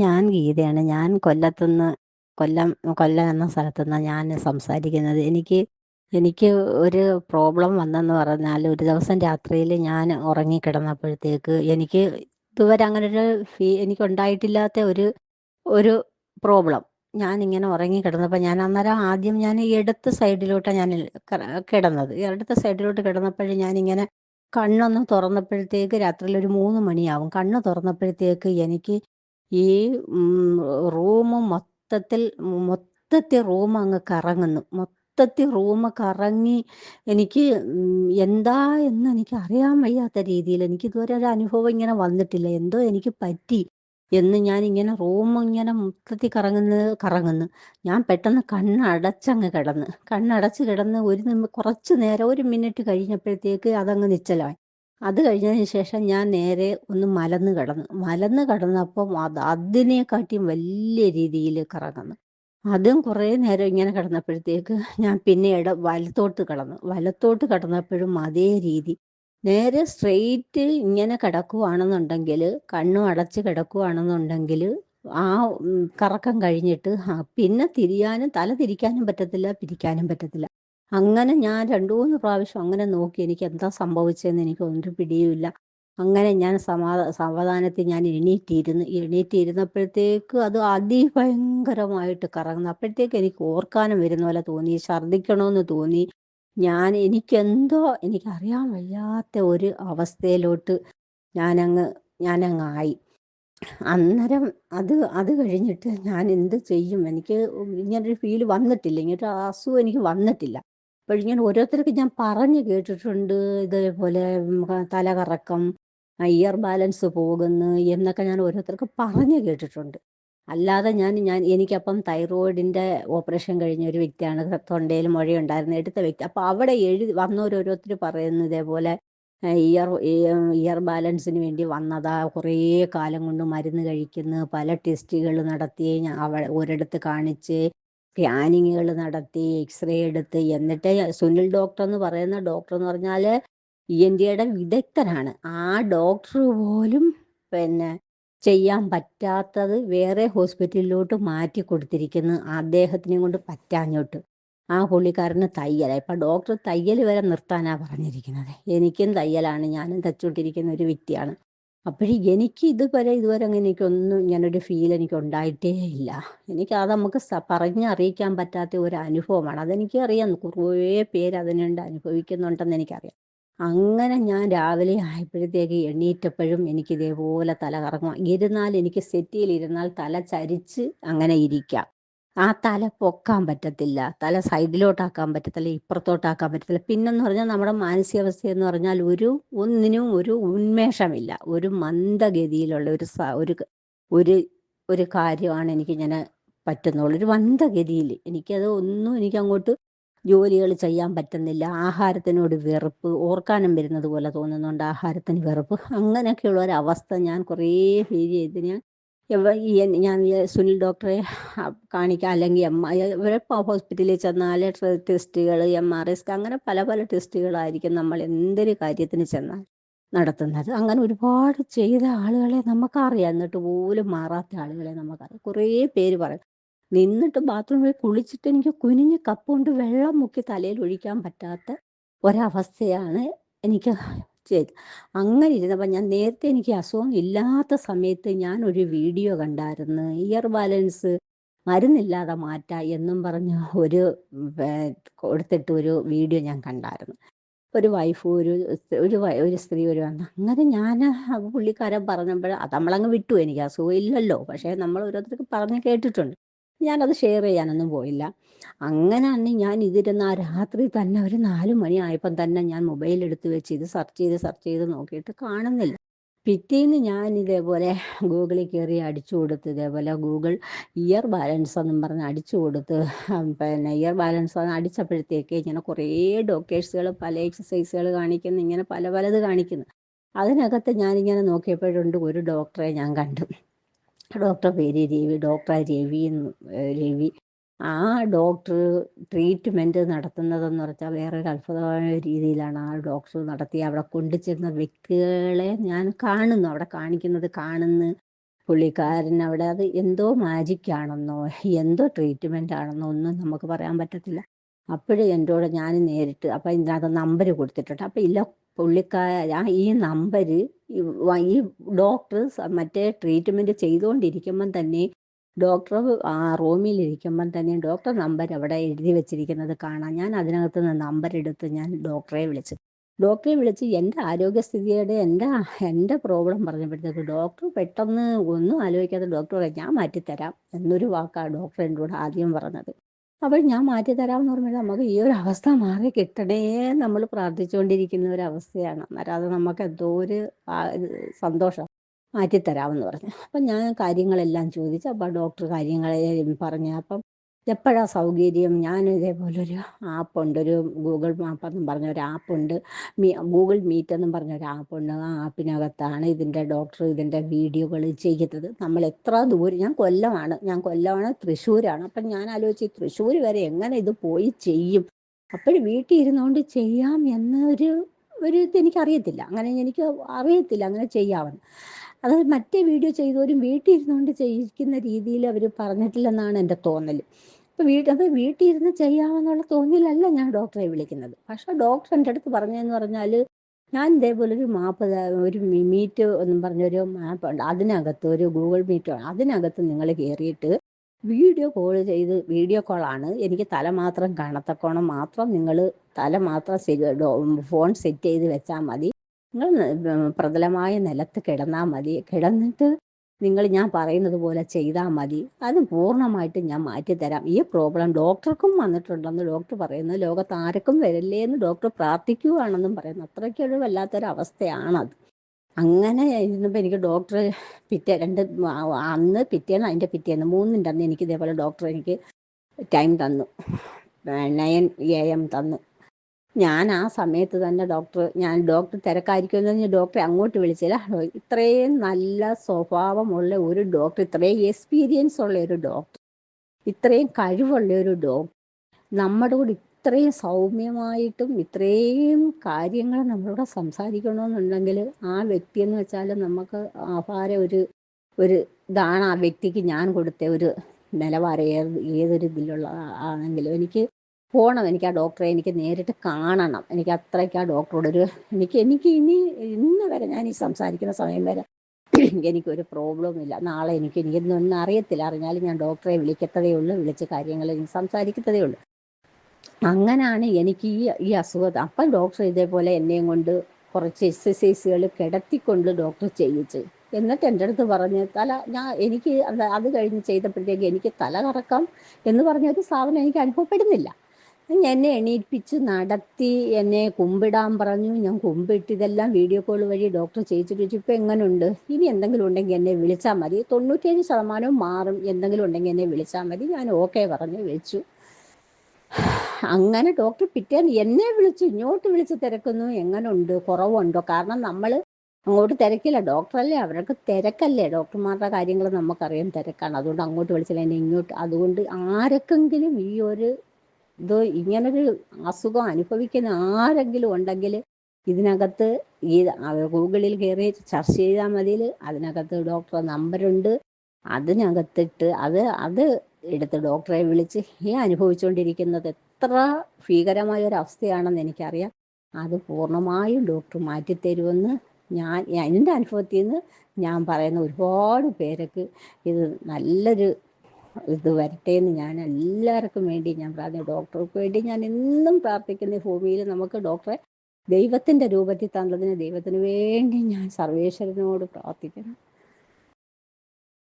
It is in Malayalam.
ഞാൻ ഗീതയാണ്. ഞാൻ കൊല്ലത്തുനിന്ന് കൊല്ലം കൊല്ലം എന്ന സ്ഥലത്തുനിന്നാണ് ഞാൻ സംസാരിക്കുന്നത്. എനിക്ക് എനിക്ക് ഒരു പ്രോബ്ലം വന്നെന്ന് പറഞ്ഞാൽ ഒരു ദിവസം രാത്രിയിൽ ഞാൻ ഉറങ്ങിക്കിടന്നപ്പോഴത്തേക്ക് എനിക്ക് ഇതുവരെ അങ്ങനൊരു ഫീ എനിക്കുണ്ടായിട്ടില്ലാത്ത ഒരു ഒരു പ്രോബ്ലം. ഞാൻ ഞാനിങ്ങനെ ഉറങ്ങിക്കിടന്നപ്പോൾ ഞാൻ അന്നേരം ആദ്യം ഞാൻ ഇടത്ത് സൈഡിലോട്ടാണ് ഞാൻ കെട കിടന്നത്. ഇടത്ത് സൈഡിലോട്ട് കിടന്നപ്പോൾ ഞാനിങ്ങനെ കണ്ണൊന്ന് തുറന്നപ്പോഴത്തേക്ക് രാത്രിയിൽ ഒരു 3 മണിയാവും. കണ്ണ് തുറന്നപ്പോഴത്തേക്ക് എനിക്ക് ഈ റൂം മൊത്തത്തിൽ മൊത്തത്തിൽ റൂം അങ്ങ് കറങ്ങുന്നു. മൊത്തത്തിൽ റൂം കറങ്ങി എനിക്ക് എന്താ എന്ന് എനിക്ക് അറിയാൻ വയ്യാത്ത രീതിയിൽ എനിക്ക് ഇതുവരെ ഒരു അനുഭവം ഇങ്ങനെ വന്നിട്ടില്ല. എന്തോ എനിക്ക് പറ്റി എന്ന് ഞാൻ ഇങ്ങനെ റൂം ഇങ്ങനെ മൊത്തത്തിൽ കറങ്ങുന്നത് കറങ്ങുന്നു. ഞാൻ പെട്ടെന്ന് കണ്ണടച്ചങ്ങ് കിടന്ന്. കണ്ണടച്ച് കിടന്ന് ഒരു കുറച്ച് നേരം ഒരു മിനിറ്റ് കഴിഞ്ഞപ്പോഴത്തേക്ക് അതങ്ങ് നിശ്ചലമായി. അത് കഴിഞ്ഞതിന് ശേഷം ഞാൻ നേരെ ഒന്ന് മലന്ന് കിടന്നു. മലന്ന് കിടന്നപ്പം അത് അതിനെക്കാട്ടിയും വലിയ രീതിയിൽ കറങ്ങുന്നു. അതും കുറേ നേരം ഇങ്ങനെ കിടന്നപ്പോഴത്തേക്ക് ഞാൻ പിന്നെ ഇട വലത്തോട്ട് കിടന്നു. വലത്തോട്ട് കിടന്നപ്പോഴും അതേ രീതി. നേരെ സ്ട്രെയിറ്റ് ഇങ്ങനെ കിടക്കുവാണെന്നുണ്ടെങ്കിൽ കണ്ണും അടച്ച് കിടക്കുവാണെന്നുണ്ടെങ്കിൽ ആ കറക്കം കഴിഞ്ഞിട്ട് പിന്നെ തിരിയാനും തല തിരിക്കാനും പറ്റത്തില്ല പിരിക്കാനും പറ്റത്തില്ല. അങ്ങനെ ഞാൻ 2, 3 പ്രാവശ്യം അങ്ങനെ നോക്കി. എനിക്ക് എന്താ സംഭവിച്ചതെന്ന് എനിക്ക് ഒരു പിടിയുമില്ല. അങ്ങനെ ഞാൻ സമാധാ സാവധാനത്തിൽ ഞാൻ എണീറ്റിരുന്നു. എണീറ്റിരുന്നപ്പോഴത്തേക്ക് അത് അതിഭയങ്കരമായിട്ട് കറങ്ങുന്നു. അപ്പോഴത്തേക്ക് എനിക്ക് ഓർക്കാനും വരുന്ന പോലെ തോന്നി. ഛർദ്ദിക്കണമെന്ന് തോന്നി. ഞാൻ എനിക്കെന്തോ എനിക്കറിയാൻ വയ്യാത്ത ഒരു അവസ്ഥയിലോട്ട് ഞാനങ്ങ് ആയി അന്നേരം അത് അത് കഴിഞ്ഞിട്ട് ഞാൻ എന്ത് ചെയ്യും? എനിക്ക് ഇങ്ങനൊരു ഫീൽ വന്നിട്ടില്ല. ഇങ്ങനൊരു അസുഖം എനിക്ക് വന്നിട്ടില്ല. അപ്പോഴിങ്ങനെ ഓരോരുത്തർക്ക് ഞാൻ പറഞ്ഞു കേട്ടിട്ടുണ്ട്. ഇതേപോലെ തല തലകറക്കം, ഇയർ ബാലൻസ് പോകുന്നു എന്നൊക്കെ ഞാൻ ഓരോരുത്തർക്ക് പറഞ്ഞു കേട്ടിട്ടുണ്ട്. അല്ലാതെ ഞാൻ ഞാൻ എനിക്കപ്പം തൈറോയിഡിന്റെ ഓപ്പറേഷൻ കഴിഞ്ഞ ഒരു വ്യക്തിയാണ്. തൊണ്ടയിൽ മുഴയുണ്ടായിരുന്നു. എടുത്ത വ്യക്തി. അപ്പോൾ അവിടെ എഴുതി വന്നവരോരോരുത്തർ പറയുന്നു ഇതേപോലെ ഇയർ ഇയർ ബാലൻസിന് വേണ്ടി വന്നതാ. കുറേ കാലം കൊണ്ട് മരുന്ന് കഴിക്കുന്നു. പല ടെസ്റ്റുകൾ നടത്തി. ഞാൻ അവ ഒരിടത്ത് കാണിച്ച് സ്കാനിങ്ങുകൾ നടത്തി. എക്സ്റേ എടുത്ത് എന്നിട്ട് സുനിൽ ഡോക്ടർ എന്ന് പറയുന്ന ഡോക്ടർ എന്ന് പറഞ്ഞാൽ ഇ.എൻ.ടിയുടെ വിദഗ്ധനാണ്. ആ ഡോക്ടർ പോലും പിന്നെ ചെയ്യാൻ പറ്റാത്തത് വേറെ ഹോസ്പിറ്റലിലോട്ട് മാറ്റി കൊടുത്തിരിക്കുന്നു. അദ്ദേഹത്തിനെ കൊണ്ട് പറ്റാഞ്ഞോട്ട് ആ പുള്ളിക്കാരന് തയ്യലാ. ഇപ്പം ഡോക്ടർ തയ്യൽ വരെ നിർത്താനാ പറഞ്ഞിരിക്കുന്നത്. എനിക്കും തയ്യലാണ്. ഞാനും തച്ചുകൊണ്ടിരിക്കുന്ന ഒരു വ്യക്തിയാണ്. അപ്പോഴ് എനിക്ക് ഇതുവരെ ഇതുവരെ അങ്ങനെ എനിക്കൊന്നും ഇങ്ങനൊരു ഫീൽ എനിക്ക് ഉണ്ടായിട്ടേ ഇല്ല. എനിക്ക് അത് നമുക്ക് പറഞ്ഞറിയിക്കാൻ പറ്റാത്ത ഒരു അനുഭവമാണ്. അതെനിക്ക് അറിയാം. കുറേ പേര് അതിനുണ്ട് അനുഭവിക്കുന്നുണ്ടെന്ന് എനിക്കറിയാം. അങ്ങനെ ഞാൻ രാവിലെ ആയപ്പോഴത്തേക്ക് എണീറ്റപ്പോഴും എനിക്ക് ഇതേപോലെ തല കറങ്ങും ഇരുന്നാൽ എനിക്ക് സെറ്റിയിൽ ഇരുന്നാൽ തല ചരിച്ച് അങ്ങനെ ഇരിക്കാം. ആ തല പൊക്കാൻ പറ്റത്തില്ല. തല സൈഡിലോട്ടാക്കാൻ പറ്റത്തില്ല. ഇപ്പുറത്തോട്ടാക്കാൻ പറ്റത്തില്ല. പിന്നെന്ന് പറഞ്ഞാൽ നമ്മുടെ മാനസികാവസ്ഥ എന്ന് പറഞ്ഞാൽ ഒരു ഒന്നിനും ഒരു ഉന്മേഷമില്ല. ഒരു മന്ദഗതിയിലുള്ള ഒരു ഒരു ഒരു ഒരു കാര്യമാണ് എനിക്കിങ്ങനെ പറ്റുന്നുള്ളൂ. ഒരു മന്ദഗതിയിൽ. എനിക്കത് ഒന്നും എനിക്ക് അങ്ങോട്ട് ജോലികൾ ചെയ്യാൻ പറ്റുന്നില്ല. ആഹാരത്തിനോട് വെറുപ്പ്. ഓർക്കാനും വരുന്നത് പോലെ തോന്നുന്നുണ്ട്. ആഹാരത്തിന് വെറുപ്പ്. അങ്ങനെയൊക്കെയുള്ള ഒരവസ്ഥ ഞാൻ കുറേ ഫീൽ ചെയ്ത് ഞാൻ ഞാൻ സുനിൽ ഡോക്ടറെ കാണിക്കാം അല്ലെങ്കിൽ എം ഇവരെ ഹോസ്പിറ്റലിൽ ചെന്നാൽ ടെസ്റ്റുകൾ എം ആർ സ്കാൻ അങ്ങനെ പല പല ടെസ്റ്റുകളായിരിക്കും നമ്മൾ എന്തൊരു കാര്യത്തിന് ചെന്നാൽ നടത്തുന്നത്. അങ്ങനെ ഒരുപാട് ചെയ്ത ആളുകളെ നമുക്കറിയാം. എന്നിട്ട് പോലും മാറാത്ത ആളുകളെ നമുക്കറിയാം. കുറേ പേര് പറയും. നിന്നിട്ട് ബാത്റൂമിൽ കുളിച്ചിട്ട് എനിക്ക് കുനിഞ്ഞ് കപ്പ് കൊണ്ട് വെള്ളം മുക്കി തലയിൽ ഒഴിക്കാൻ പറ്റാത്ത ഒരവസ്ഥയാണ് എനിക്ക് ചെയ്തത്. അങ്ങനെ ഇരുന്നപ്പോൾ ഞാൻ നേരത്തെ എനിക്ക് അസുഖം ഇല്ലാത്ത സമയത്ത് ഞാൻ ഒരു വീഡിയോ കണ്ടായിരുന്നു. ഇയർ ബാലൻസ് മരുന്നില്ലാതെ മാറ്റാം എന്നും പറഞ്ഞ് ഒരു കൊടുത്തിട്ട് ഒരു വീഡിയോ ഞാൻ കണ്ടായിരുന്നു. ഒരു വൈഫ് ഒരു ഒരു ഒരു സ്ത്രീ ഒരു വന്ന് അങ്ങനെ ഞാൻ പുള്ളിക്കാരൻ പറഞ്ഞപ്പോൾ അത് നമ്മളങ്ങ് വിട്ടു. എനിക്ക് അസുഖം ഇല്ലല്ലോ. പക്ഷേ നമ്മൾ ഓരോരുത്തർക്ക് പറഞ്ഞ് കേട്ടിട്ടുണ്ട്. ഞാനത് ഷെയർ ചെയ്യാനൊന്നും പോയില്ല. അങ്ങനെയാണ് ഞാൻ ഇതിരുന്ന് ആ രാത്രി തന്നെ ഒരു 4 മണിയായപ്പം തന്നെ ഞാൻ മൊബൈൽ എടുത്ത് വെച്ച് ഇത് സെർച്ച് ചെയ്ത് സെർച്ച് ചെയ്ത് നോക്കിയിട്ട് കാണുന്നില്ല. പിറ്റേന്ന് ഞാൻ ഇതേപോലെ ഗൂഗിളിൽ കയറി അടിച്ചു കൊടുത്ത് ഇതേപോലെ ഗൂഗിൾ ഇയർ ബാലൻസ് എന്നും പറഞ്ഞ് അടിച്ചു കൊടുത്ത് പിന്നെ ഇയർ ബാലൻസ് എന്ന് അടിച്ചപ്പോഴത്തേക്ക് ഇങ്ങനെ കുറേ ഡോക്ടേഴ്സുകൾ പല എക്സസൈസുകൾ കാണിക്കുന്നു. ഇങ്ങനെ പല പലത് കാണിക്കുന്നു. അതിനകത്ത് ഞാനിങ്ങനെ നോക്കിയപ്പോഴുണ്ട് ഒരു ഡോക്ടറെ ഞാൻ കണ്ടു. ഡോക്ടർ പേര് രവി. ഡോക്ടർ രവി എന്ന് രവി. ആ ഡോക്ടർ ട്രീറ്റ്മെന്റ് നടത്തുന്നതെന്ന് പറഞ്ഞാൽ വേറൊരു അത്ഭുതമായ രീതിയിലാണ് ആ ഡോക്ടർ നടത്തി അവിടെ കൊണ്ടുചെന്ന വ്യക്തികളെ ഞാൻ കാണുന്നു. അവിടെ കാണിക്കുന്നത് കാണുന്നു. പുള്ളിക്കാരൻ അവിടെ അത് എന്തോ മാജിക് ആണെന്നോ എന്തോ ട്രീറ്റ്മെന്റ് ആണെന്നോ ഒന്നും നമുക്ക് പറയാൻ പറ്റത്തില്ല അപ്പോഴും എന്നോട് ഞാൻ നേരിട്ട് അപ്പം ഇതിനകത്ത് നമ്പർ കൊടുത്തിട്ടുണ്ട് അപ്പം ഇല്ല പുള്ളിക്കാര ഈ നമ്പർ ഈ ഡോക്ടർ മറ്റേ ട്രീറ്റ്മെന്റ് ചെയ്തുകൊണ്ടിരിക്കുമ്പം തന്നെ ഡോക്ടർ ആ റൂമിലിരിക്കുമ്പം തന്നെ ഡോക്ടർ നമ്പർ അവിടെ എഴുതി വെച്ചിരിക്കുന്നത് കാണാം. ഞാൻ അതിനകത്ത് നിന്ന് നമ്പർ എടുത്ത് ഞാൻ ഡോക്ടറെ വിളിച്ചു. ഡോക്ടറെ വിളിച്ച് എന്റെ ആരോഗ്യസ്ഥിതിയുടെ എന്റെ എന്റെ പ്രോബ്ലം പറഞ്ഞപ്പോഴത്തേക്ക് ഡോക്ടർ പെട്ടെന്ന് ഒന്നും ആലോചിക്കാതെ ഡോക്ടറെ ഞാൻ മാറ്റിത്തരാം എന്നൊരു വാക്കാണ് ഡോക്ടർ എന്നോട് ആദ്യം പറഞ്ഞത്. അപ്പോൾ ഞാൻ മാറ്റിത്തരാമെന്ന് പറഞ്ഞാൽ നമുക്ക് ഈ ഒരു അവസ്ഥ മാറി കിട്ടണേ നമ്മൾ പ്രാർത്ഥിച്ചുകൊണ്ടിരിക്കുന്ന ഒരു അവസ്ഥയാണ്. അന്നേരം അത് നമുക്ക് എന്തോ ഒരു സന്തോഷം. മാറ്റിത്തരാമെന്ന് പറഞ്ഞു. അപ്പം ഞാൻ കാര്യങ്ങളെല്ലാം ചോദിച്ചു അപ്പം ഡോക്ടർ കാര്യങ്ങളെ പറഞ്ഞു അപ്പം എപ്പോഴാ സൗകര്യം? ഞാൻ ഇതേപോലൊരു ആപ്പുണ്ട് ഒരു ഗൂഗിൾ മാപ്പ് എന്നും പറഞ്ഞ ഒരു ആപ്പുണ്ട്. മീ ഗൂഗിൾ മീറ്റ് എന്നും പറഞ്ഞ ഒരു ആപ്പുണ്ട്. ആ ആപ്പിനകത്താണ് ഇതിന്റെ ഡോക്ടർ ഇതിന്റെ വീഡിയോകൾ ചെയ്യുന്നത് നമ്മൾ എത്ര ദൂരം ഞാൻ കൊല്ലമാണ് ഞാൻ കൊല്ലമാണ് തൃശ്ശൂരാണ്. അപ്പം ഞാൻ ആലോചിച്ച് തൃശ്ശൂർ വരെ എങ്ങനെ ഇത് പോയി ചെയ്യും? അപ്പോഴും വീട്ടിൽ ഇരുന്നുകൊണ്ട് ചെയ്യാം എന്നൊരു ഒരു ഇത് എനിക്കറിയത്തില്ല. അങ്ങനെ എനിക്ക് അറിയത്തില്ല അങ്ങനെ ചെയ്യാമെന്ന്. അത് മറ്റേ വീഡിയോ ചെയ്തവരും വീട്ടിൽ ഇരുന്നുകൊണ്ട് ചെയ്യിക്കുന്ന രീതിയിൽ അവർ പറഞ്ഞിട്ടില്ലെന്നാണ് എന്റെ തോന്നൽ. അപ്പോൾ വീട്ടിൽ അത് വീട്ടിൽ ഇരുന്ന് ചെയ്യാമെന്നുള്ള തോന്നലല്ല ഞാൻ ഡോക്ടറെ വിളിക്കുന്നത്. പക്ഷേ ഡോക്ടർ എന്റെ അടുത്ത് പറഞ്ഞതെന്ന് പറഞ്ഞാൽ ഞാൻ ഇതേപോലെ ഒരു മാപ്പ് ഒരു മീറ്റ് എന്നും പറഞ്ഞൊരു മാപ്പ് ഉണ്ട്. അതിനകത്ത് ഒരു ഗൂഗിൾ മീറ്റ് അതിനകത്ത് നിങ്ങൾ കയറിയിട്ട് വീഡിയോ കോൾ ചെയ്ത് വീഡിയോ കോളാണ് എനിക്ക് തല മാത്രം കാണത്തക്കോണം. മാത്രം നിങ്ങൾ തല മാത്രം ഫോൺ സെറ്റ് ചെയ്ത് വെച്ചാൽ മതി. നിങ്ങൾ പ്രതലമായ നിലത്ത് കിടന്നാൽ മതി. കിടന്നിട്ട് നിങ്ങൾ ഞാൻ പറയുന്നത് പോലെ ചെയ്താൽ മതി. അത് പൂർണമായിട്ട് ഞാൻ മാറ്റിത്തരാം. ഈ പ്രോബ്ലം ഡോക്ടർക്കും വന്നിട്ടുണ്ടെന്ന് ഡോക്ടർ പറയുന്നു. ലോകത്ത് ആർക്കും വരില്ലേ എന്ന് ഡോക്ടർ പ്രാർത്ഥിക്കുകയാണെന്നും പറയുന്നു. അത്രയ്ക്കൊരു വല്ലാത്തൊരവസ്ഥയാണത് അങ്ങനെ ഇരുന്നപ്പോൾ എനിക്ക് ഡോക്ടർ പിറ്റേ രണ്ട് അന്ന് പിറ്റേന്ന് അതിന്റെ പിറ്റേന്ന് മൂന്നിന്റെ അന്ന് എനിക്ക് ഇതേപോലെ ഡോക്ടർ എനിക്ക് ടൈം തന്നു. നയൻ എ എം തന്നു. ഞാൻ ആ സമയത്ത് തന്നെ ഡോക്ടർ ഞാൻ ഡോക്ടർ തിരക്കായിരിക്കുമെന്ന് ഡോക്ടറെ അങ്ങോട്ട് വിളിച്ചില്ല ഇത്രയും നല്ല സ്വഭാവമുള്ള ഒരു ഡോക്ടർ ഇത്രയും എക്സ്പീരിയൻസ് ഉള്ള ഒരു ഡോക്ടർ ഇത്രയും കഴിവുള്ള ഒരു ഡോക്ടർ നമ്മുടെ കൂടെ ഇത്രയും സൗമ്യമായിട്ടും ഇത്രയും കാര്യങ്ങൾ നമ്മളോട് സംസാരിക്കണമെന്നുണ്ടെങ്കിൽ ആ വ്യക്തി എന്ന് വെച്ചാൽ നമുക്ക് അപാര ഒരു ഒരു ഇതാണ് ആ വ്യക്തിക്ക് ഞാൻ കൊടുത്ത ഒരു നിലവാരം ഏത് ഏതൊരു ഇതിലുള്ള ആണെങ്കിലും എനിക്ക് പോകണം എനിക്ക് ആ ഡോക്ടറെ എനിക്ക് നേരിട്ട് കാണണം. എനിക്ക് അത്രയ്ക്ക് ആ ഡോക്ടറോട് ഒരു എനിക്ക് എനിക്ക് ഇനി ഇന്ന് വരെ ഞാൻ ഈ സംസാരിക്കുന്ന സമയം വരെ എനിക്കൊരു പ്രോബ്ലം ഇല്ല. നാളെ എനിക്ക് എനിക്കൊന്നും അറിയത്തില്ല. അറിഞ്ഞാലും ഞാൻ ഡോക്ടറെ വിളിക്കത്തതേ ഉള്ളൂ. വിളിച്ച് കാര്യങ്ങൾ എനിക്ക് സംസാരിക്കത്തതേ ഉള്ളൂ. അങ്ങനെയാണ് എനിക്ക് ഈ ഈ അസുഖം. അപ്പം ഡോക്ടർ ഇതേപോലെ എന്നെയും കൊണ്ട് കുറച്ച് എക്സസൈസുകൾ കിടത്തിക്കൊണ്ട് ഡോക്ടർ ചെയ്യിച്ച്. എന്നിട്ട് എന്റെ അടുത്ത് പറഞ്ഞ് തല ഞാൻ എനിക്ക് അത് കഴിഞ്ഞ് ചെയ്തപ്പോഴത്തേക്ക് എനിക്ക് തല കറക്കാം എന്ന് പറഞ്ഞൊരു സാധനം എനിക്ക് അനുഭവപ്പെടുന്നില്ല. എന്നെ എണീപ്പിച്ച് നടത്തി എന്നെ കുമ്പിടാൻ പറഞ്ഞു. ഞാൻ കുമ്പിട്ട് ഇതെല്ലാം വീഡിയോ കോൾ വഴി ഡോക്ടർ ചെയ്യിച്ചിട്ട് വെച്ചു. ഇപ്പം എങ്ങനെയുണ്ട് ഇനി എന്തെങ്കിലും ഉണ്ടെങ്കിൽ എന്നെ വിളിച്ചാൽ മതി. തൊണ്ണൂറ്റിയഞ്ച് ശതമാനവും മാറും. എന്തെങ്കിലും ഉണ്ടെങ്കിൽ എന്നെ വിളിച്ചാൽ മതി. ഞാൻ ഓക്കെ പറഞ്ഞ് വെച്ചു. അങ്ങനെ ഡോക്ടർ പിറ്റേന്ന് എന്നെ വിളിച്ചു ഇങ്ങോട്ട് വിളിച്ച് തിരക്കുന്നു. എങ്ങനെയുണ്ട് കുറവുണ്ടോ? കാരണം നമ്മൾ അങ്ങോട്ട് തിരക്കില്ല. ഡോക്ടറല്ലേ അവർക്ക് തിരക്കല്ലേ. ഡോക്ടർമാരുടെ കാര്യങ്ങൾ നമുക്കറിയാം തിരക്കാണ്. അതുകൊണ്ട് അങ്ങോട്ട് വിളിച്ചില്ല. എന്നെ ഇങ്ങോട്ട്. അതുകൊണ്ട് ആരൊക്കെങ്കിലും ഈ ഒരു ഇത് ഇങ്ങനൊരു അസുഖം അനുഭവിക്കുന്ന ആരെങ്കിലും ഉണ്ടെങ്കിൽ ഇതിനകത്ത് ഈ ഗൂഗിളിൽ കയറി ചർച്ച ചെയ്താൽ മതി അതിനകത്ത് ഡോക്ടറെ നമ്പറുണ്ട് അതിനകത്തിട്ട് അത് അത് എടുത്ത് ഡോക്ടറെ വിളിച്ച് ഈ അനുഭവിച്ചുകൊണ്ടിരിക്കുന്നത് എത്ര ഭീകരമായ ഒരു അവസ്ഥയാണെന്ന് എനിക്കറിയാം. അത് പൂർണമായും ഡോക്ടർ മാറ്റിത്തരുമെന്ന് ഞാൻ എന്റെ അനുഭവത്തിൽ നിന്ന് ഞാൻ പറയുന്ന ഒരുപാട് പേരൊക്കെ ഇത് നല്ലൊരു ഇത് വരട്ടെ എന്ന് ഞാൻ എല്ലാവർക്കും വേണ്ടി ഞാൻ പ്രാർത്ഥന ഡോക്ടർക്ക് വേണ്ടി ഞാൻ എന്നും പ്രാർത്ഥിക്കുന്ന ഭൂമിയിൽ നമുക്ക് ഡോക്ടറെ ദൈവത്തിന്റെ രൂപത്തിൽ തന്നതിന് ദൈവത്തിന് വേണ്ടി ഞാൻ സർവേശ്വരനോട് പ്രാർത്ഥിക്കണം